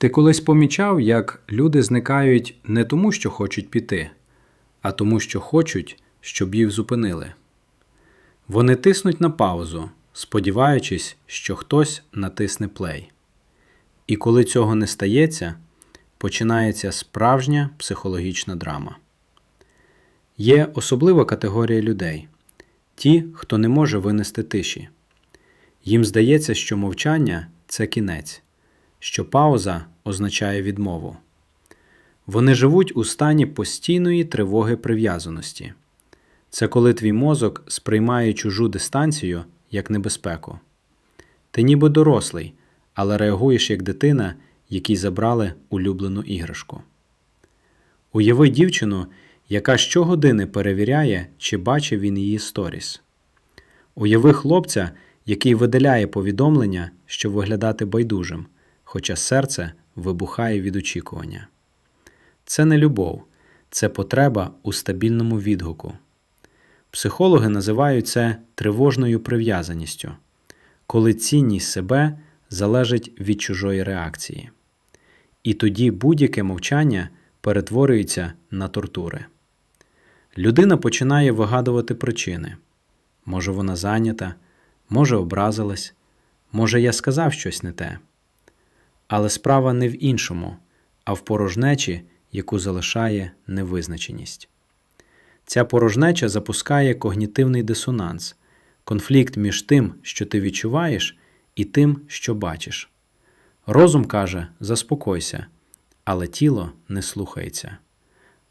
Ти колись помічав, як люди зникають не тому, що хочуть піти, а тому, що хочуть, щоб їх зупинили. Вони тиснуть на паузу, сподіваючись, що хтось натисне плей. І коли цього не стається, починається справжня психологічна драма. Є особлива категорія людей ті, хто не може винести тиші. Їм здається, що мовчання це кінець, що пауза означає відмову. Вони живуть у стані постійної тривоги прив'язаності. Це коли твій мозок сприймає чужу дистанцію як небезпеку. Ти ніби дорослий, але реагуєш як дитина, якій забрали улюблену іграшку. Уяви дівчину, яка щогодини перевіряє, чи бачив він її сторіс. Уяви хлопця, який видаляє повідомлення, щоб виглядати байдужим, хоча серце вибухає від очікування. Це не любов, це потреба у стабільному відгуку. Психологи називають це тривожною прив'язаністю, коли цінність себе залежить від чужої реакції. І тоді будь-яке мовчання перетворюється на тортури. Людина починає вигадувати причини. Може, вона зайнята, може, образилась, може, я сказав щось не те. Але справа не в іншому, а в порожнечі, яку залишає невизначеність. Ця порожнеча запускає когнітивний дисонанс, конфлікт між тим, що ти відчуваєш, і тим, що бачиш. Розум каже заспокойся, але тіло не слухається.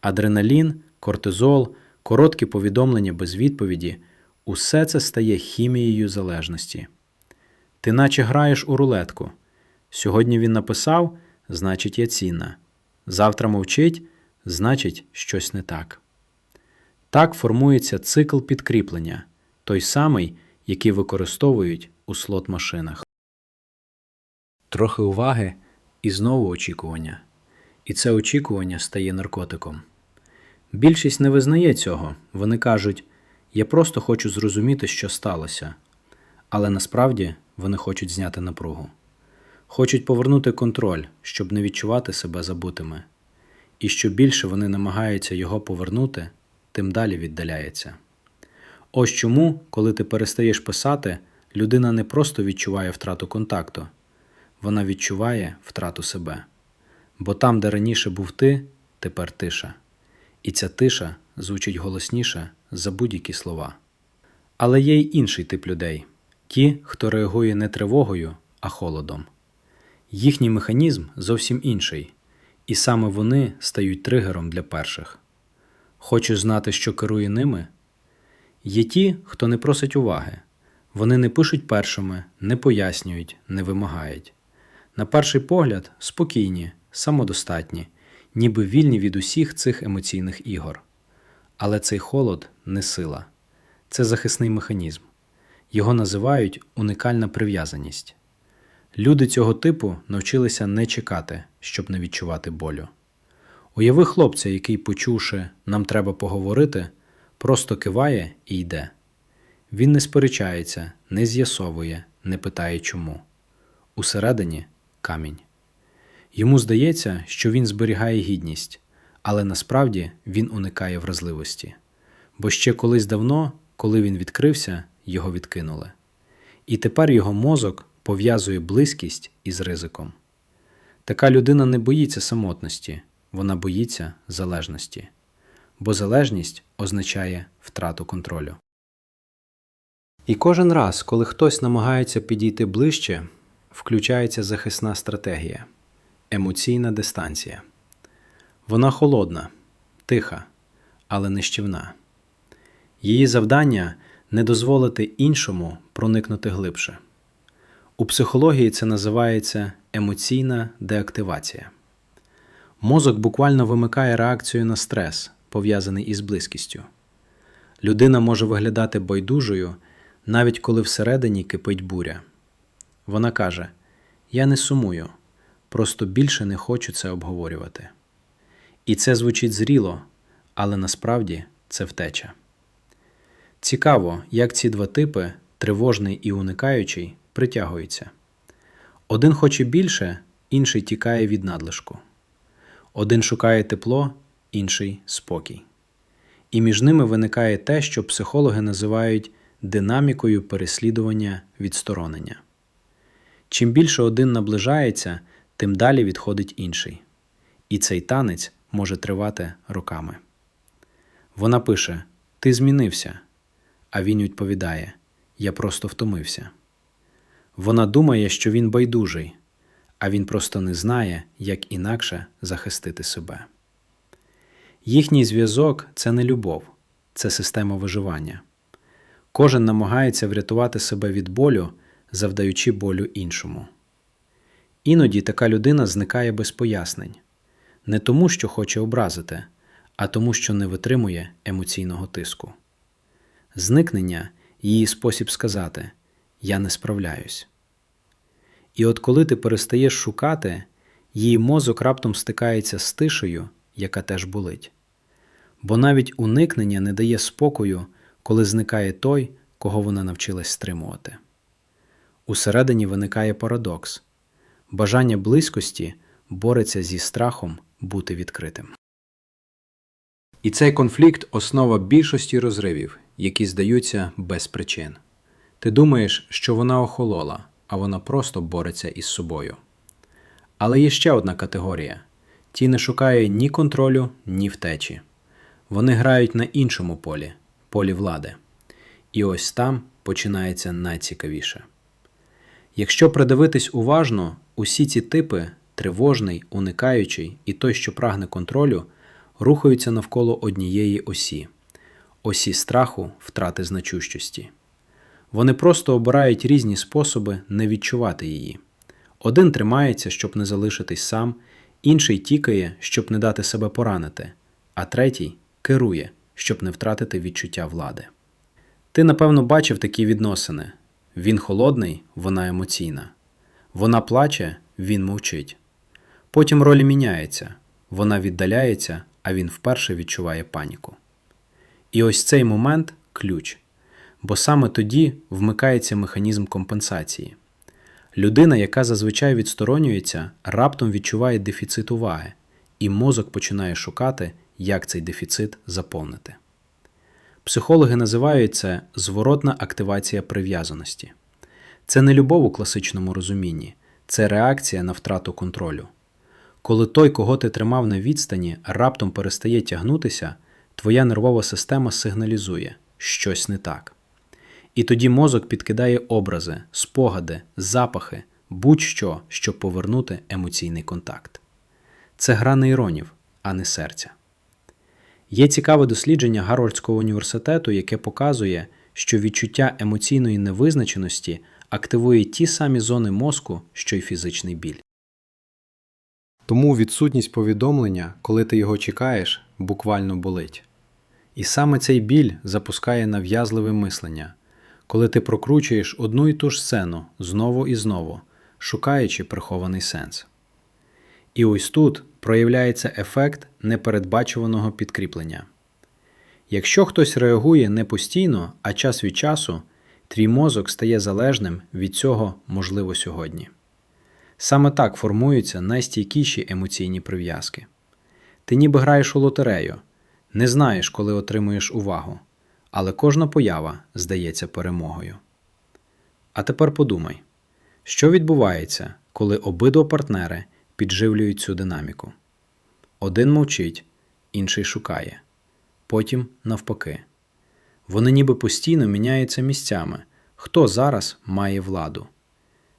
Адреналін, кортизол, короткі повідомлення без відповіді усе це стає хімією залежності. Ти наче граєш у рулетку. Сьогодні він написав, значить, я цінна. Завтра мовчить, значить, щось не так. Так формується цикл підкріплення, той самий, який використовують у слот-машинах. Трохи уваги і знову очікування. І це очікування стає наркотиком. Більшість не визнає цього. Вони кажуть: я просто хочу зрозуміти, що сталося. Але насправді вони хочуть зняти напругу. Хочуть повернути контроль, щоб не відчувати себе забутими. І що більше вони намагаються його повернути, тим далі віддаляється. Ось чому, коли ти перестаєш писати, людина не просто відчуває втрату контакту, вона відчуває втрату себе. Бо там, де раніше був ти, тепер тиша. І ця тиша звучить голосніше за будь-які слова. Але є й інший тип людей ті, хто реагує не тривогою, а холодом. Їхній механізм зовсім інший, і саме вони стають тригером для перших. Хочеш знати, що керує ними? Є ті, хто не просить уваги. Вони не пишуть першими, не пояснюють, не вимагають. На перший погляд, спокійні, самодостатні, ніби вільні від усіх цих емоційних ігор. Але цей холод не сила, це захисний механізм. Його називають уникальна прив'язаність. Люди цього типу навчилися не чекати, щоб не відчувати болю. Уяви хлопця, який, почувши, нам треба поговорити, просто киває і йде. Він не сперечається, не з'ясовує, не питає чому. Усередині камінь. Йому здається, що він зберігає гідність, але насправді він уникає вразливості. Бо ще колись давно, коли він відкрився, його відкинули. І тепер його мозок пов'язує близькість із ризиком. Така людина не боїться самотності, вона боїться залежності, бо залежність означає втрату контролю. І кожен раз, коли хтось намагається підійти ближче, включається захисна стратегія емоційна дистанція. Вона холодна, тиха, але нищівна. Її завдання не дозволити іншому проникнути глибше. У психології це називається емоційна деактивація. Мозок буквально вимикає реакцію на стрес, пов'язаний із близькістю. Людина може виглядати байдужою, навіть коли всередині кипить буря. Вона каже: Я не сумую, просто більше не хочу це обговорювати. І це звучить зріло, але насправді це втеча. Цікаво, як ці два типи, тривожний і уникаючий, притягуються. Один хоче більше, інший тікає від надлишку. Один шукає тепло, інший спокій. І між ними виникає те, що психологи називають динамікою переслідування відсторонення. Чим більше один наближається, тим далі відходить інший. І цей танець може тривати роками. Вона пише: Ти змінився. А він відповідає: Я просто втомився. Вона думає, що він байдужий, а він просто не знає, як інакше захистити себе. Їхній зв'язок це не любов, це система виживання. Кожен намагається врятувати себе від болю, завдаючи болю іншому. Іноді така людина зникає без пояснень не тому, що хоче образити, а тому, що не витримує емоційного тиску. Зникнення її спосіб сказати Я не справляюсь. І от коли ти перестаєш шукати, її мозок раптом стикається з тишею, яка теж болить. Бо навіть уникнення не дає спокою, коли зникає той, кого вона навчилась стримувати. Усередині виникає парадокс бажання близькості бореться зі страхом бути відкритим. І цей конфлікт основа більшості розривів, які здаються без причин. Ти думаєш, що вона охолола, а вона просто бореться із собою. Але є ще одна категорія ті не шукає ні контролю, ні втечі. Вони грають на іншому полі полі влади. І ось там починається найцікавіше. Якщо придивитись уважно, усі ці типи тривожний, уникаючий і той, що прагне контролю, рухаються навколо однієї осі осі страху, втрати значущості. Вони просто обирають різні способи не відчувати її. Один тримається, щоб не залишитись сам, інший тікає, щоб не дати себе поранити, а третій керує, щоб не втратити відчуття влади. Ти, напевно, бачив такі відносини він холодний, вона емоційна. Вона плаче, він мовчить. Потім ролі міняється, вона віддаляється, а він вперше відчуває паніку. І ось цей момент ключ, бо саме тоді вмикається механізм компенсації. Людина, яка зазвичай відсторонюється, раптом відчуває дефіцит уваги, і мозок починає шукати, як цей дефіцит заповнити. Психологи називають це зворотна активація прив'язаності. Це не любов у класичному розумінні, це реакція на втрату контролю. Коли той, кого ти тримав на відстані, раптом перестає тягнутися, твоя нервова система сигналізує щось не так. І тоді мозок підкидає образи, спогади, запахи, будь-що, щоб повернути емоційний контакт. Це гра нейронів, а не серця. Є цікаве дослідження Гарвардського університету, яке показує, що відчуття емоційної невизначеності активує ті самі зони мозку, що й фізичний біль. Тому відсутність повідомлення, коли ти його чекаєш, буквально болить. І саме цей біль запускає нав'язливе мислення, коли ти прокручуєш одну і ту ж сцену знову і знову, шукаючи прихований сенс. І ось тут проявляється ефект непередбачуваного підкріплення. Якщо хтось реагує не постійно, а час від часу, твій мозок стає залежним від цього можливо сьогодні. Саме так формуються найстійкіші емоційні прив'язки. Ти ніби граєш у лотерею, не знаєш, коли отримуєш увагу, але кожна поява здається перемогою. А тепер подумай, що відбувається, коли обидва партнери підживлюють цю динаміку. Один мовчить, інший шукає, потім навпаки. Вони ніби постійно міняються місцями, хто зараз має владу.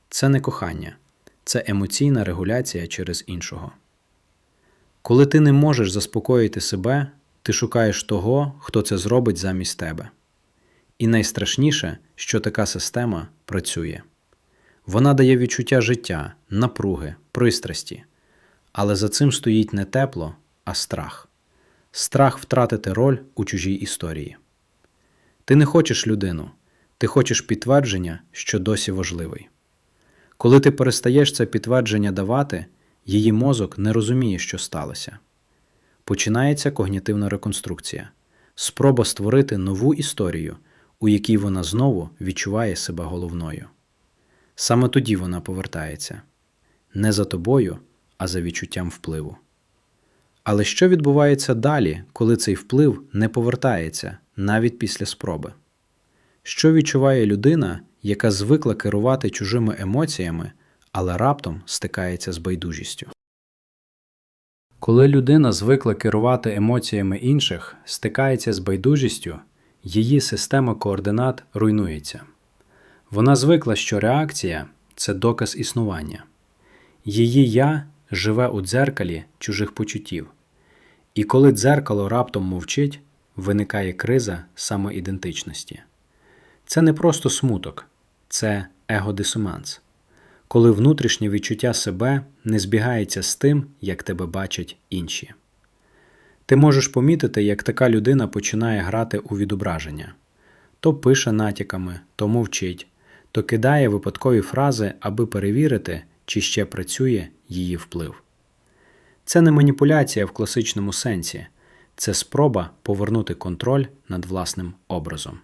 Це не кохання, це емоційна регуляція через іншого. Коли ти не можеш заспокоїти себе, ти шукаєш того, хто це зробить замість тебе. І найстрашніше, що така система працює. Вона дає відчуття життя, напруги, пристрасті, але за цим стоїть не тепло, а страх страх втратити роль у чужій історії. Ти не хочеш людину, ти хочеш підтвердження, що досі важливий. Коли ти перестаєш це підтвердження давати, її мозок не розуміє, що сталося. Починається когнітивна реконструкція, спроба створити нову історію, у якій вона знову відчуває себе головною. Саме тоді вона повертається не за тобою, а за відчуттям впливу. Але що відбувається далі, коли цей вплив не повертається навіть після спроби? Що відчуває людина, яка звикла керувати чужими емоціями, але раптом стикається з байдужістю? Коли людина звикла керувати емоціями інших, стикається з байдужістю, її система координат руйнується. Вона звикла, що реакція це доказ існування. Її я живе у дзеркалі чужих почуттів. І коли дзеркало раптом мовчить, виникає криза самоідентичності. Це не просто смуток, це егодисонанс, коли внутрішнє відчуття себе не збігається з тим, як тебе бачать інші. Ти можеш помітити, як така людина починає грати у відображення то пише натяками, то мовчить, то кидає випадкові фрази, аби перевірити, чи ще працює її вплив. Це не маніпуляція в класичному сенсі, це спроба повернути контроль над власним образом.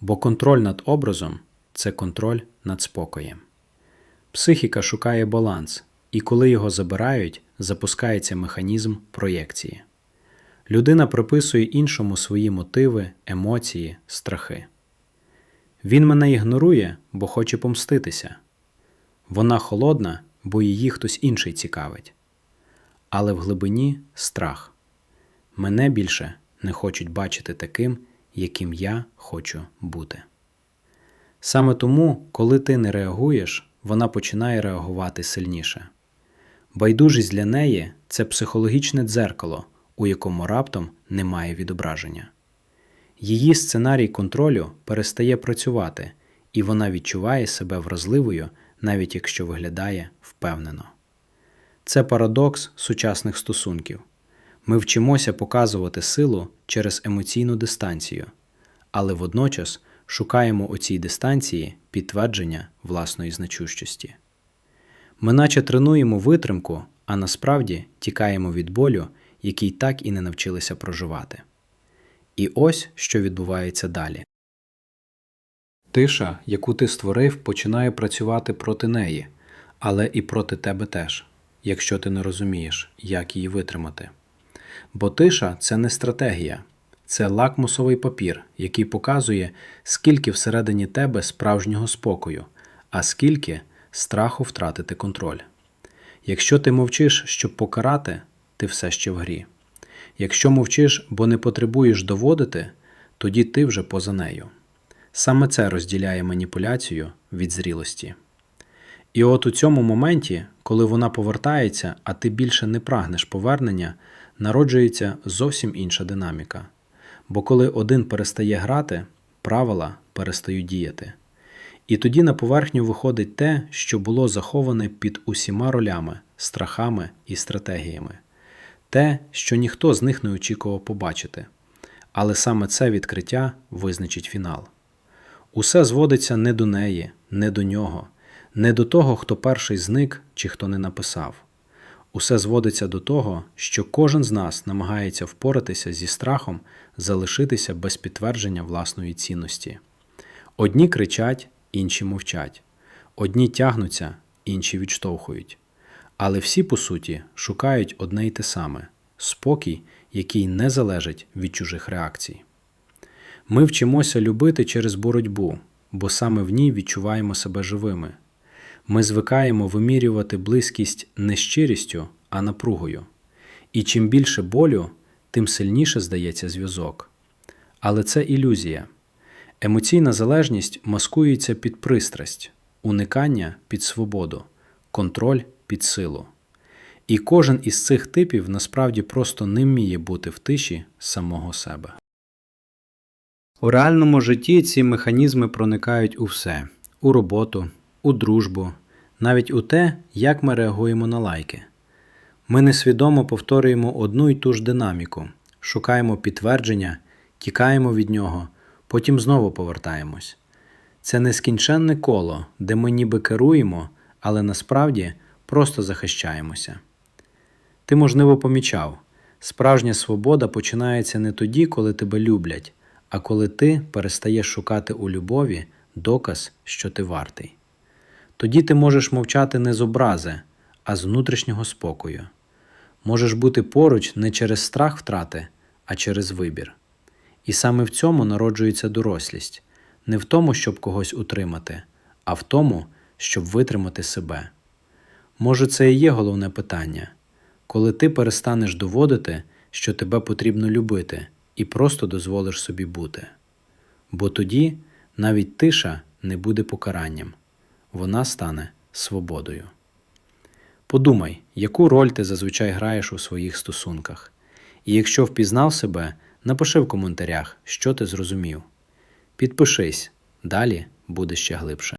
Бо контроль над образом це контроль над спокоєм. Психіка шукає баланс, і коли його забирають, запускається механізм проєкції. Людина приписує іншому свої мотиви, емоції, страхи. Він мене ігнорує, бо хоче помститися. Вона холодна, бо її хтось інший цікавить. Але в глибині страх. Мене більше не хочуть бачити таким, яким я хочу бути. Саме тому, коли ти не реагуєш, вона починає реагувати сильніше. Байдужість для неї це психологічне дзеркало, у якому раптом немає відображення. Її сценарій контролю перестає працювати, і вона відчуває себе вразливою, навіть якщо виглядає впевнено. Це парадокс сучасних стосунків. Ми вчимося показувати силу через емоційну дистанцію, але водночас шукаємо у цій дистанції підтвердження власної значущості. Ми наче тренуємо витримку, а насправді тікаємо від болю, який так і не навчилися проживати. І ось що відбувається далі. Тиша, яку ти створив, починає працювати проти неї, але і проти тебе теж, якщо ти не розумієш, як її витримати. Бо тиша це не стратегія, це лакмусовий папір, який показує, скільки всередині тебе справжнього спокою, а скільки страху втратити контроль. Якщо ти мовчиш, щоб покарати, ти все ще в грі. Якщо мовчиш, бо не потребуєш доводити, тоді ти вже поза нею. Саме це розділяє маніпуляцію від зрілості. І от у цьому моменті, коли вона повертається, а ти більше не прагнеш повернення, народжується зовсім інша динаміка. Бо коли один перестає грати, правила перестають діяти. І тоді на поверхню виходить те, що було заховане під усіма ролями, страхами і стратегіями, те, що ніхто з них не очікував побачити. Але саме це відкриття визначить фінал. Усе зводиться не до неї, не до нього, не до того, хто перший зник чи хто не написав. Усе зводиться до того, що кожен з нас намагається впоратися зі страхом залишитися без підтвердження власної цінності. Одні кричать, інші мовчать, одні тягнуться, інші відштовхують. Але всі, по суті, шукають одне й те саме спокій, який не залежить від чужих реакцій. Ми вчимося любити через боротьбу, бо саме в ній відчуваємо себе живими. Ми звикаємо вимірювати близькість не щирістю, а напругою. І чим більше болю, тим сильніше здається зв'язок. Але це ілюзія. Емоційна залежність маскується під пристрасть, уникання під свободу, контроль під силу. І кожен із цих типів насправді просто не вміє бути в тиші самого себе. У реальному житті ці механізми проникають у все у роботу, у дружбу, навіть у те, як ми реагуємо на лайки. Ми несвідомо повторюємо одну й ту ж динаміку, шукаємо підтвердження, тікаємо від нього, потім знову повертаємось. Це нескінченне коло, де ми ніби керуємо, але насправді просто захищаємося. Ти, можливо, помічав, справжня свобода починається не тоді, коли тебе люблять, а коли ти перестаєш шукати у любові доказ, що ти вартий. Тоді ти можеш мовчати не з образи, а з внутрішнього спокою. Можеш бути поруч не через страх втрати, а через вибір. І саме в цьому народжується дорослість, не в тому, щоб когось утримати, а в тому, щоб витримати себе. Може, це і є головне питання, коли ти перестанеш доводити, що тебе потрібно любити, і просто дозволиш собі бути. Бо тоді навіть тиша не буде покаранням, вона стане свободою. Подумай, яку роль ти зазвичай граєш у своїх стосунках. І якщо впізнав себе, напиши в коментарях, що ти зрозумів. Підпишись, далі буде ще глибше.